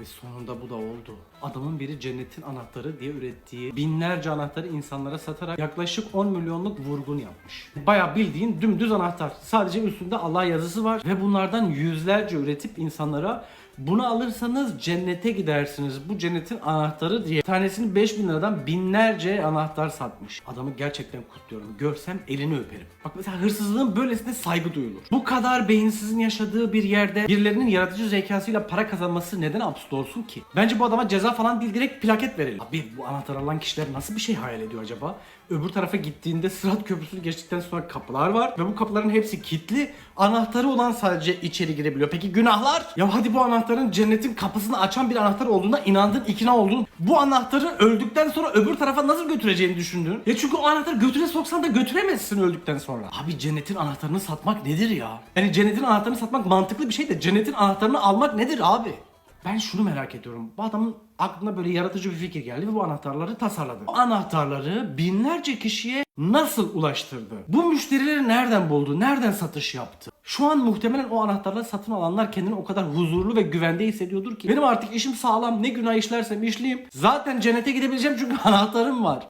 Abi sonunda bu da oldu. Adamın biri cennetin anahtarı diye ürettiği binlerce anahtarı insanlara satarak yaklaşık 10 milyonluk vurgun yapmış. Baya bildiğin dümdüz anahtar. Sadece üstünde Allah yazısı var ve bunlardan yüzlerce üretip insanlara bunu alırsanız cennete gidersiniz. Bu cennetin anahtarı diye. Tanesini 5000 liradan binlerce anahtar satmış. Adamı gerçekten kutluyorum. Görsem elini öperim. Bak mesela hırsızlığın böylesine saygı duyulur. Bu kadar beyinsizin yaşadığı bir yerde birilerinin yaratıcı zekasıyla para kazanması neden absürt olsun ki? Bence bu adama ceza falan değil direkt plaket verelim. Abi bu anahtar alan kişiler nasıl bir şey hayal ediyor acaba? Öbür tarafa gittiğinde Sırat Köprüsü'nü geçtikten sonra kapılar var ve bu kapıların hepsi kilitli. Anahtarı olan sadece içeri girebiliyor. Peki günahlar? Ya hadi bu anahtarın cennetin kapısını açan bir anahtar olduğuna inandın, ikna oldun. Bu anahtarı öldükten sonra öbür tarafa nasıl götüreceğini düşündün. Ya çünkü o anahtarı götüne soksan da götüremezsin öldükten sonra. Abi cennetin anahtarını satmak nedir ya? Yani cennetin anahtarını satmak mantıklı bir şey de cennetin anahtarını almak nedir abi? Ben şunu merak ediyorum. Bu adamın aklına böyle yaratıcı bir fikir geldi ve bu anahtarları tasarladı. Bu anahtarları binlerce kişiye nasıl ulaştırdı? Bu müşterileri nereden buldu? Nereden satış yaptı? Şu an muhtemelen o anahtarları satın alanlar kendini o kadar huzurlu ve güvende hissediyordur ki. Benim artık işim sağlam. Ne günah işlersem işleyeyim. Zaten cennete gidebileceğim çünkü anahtarım var.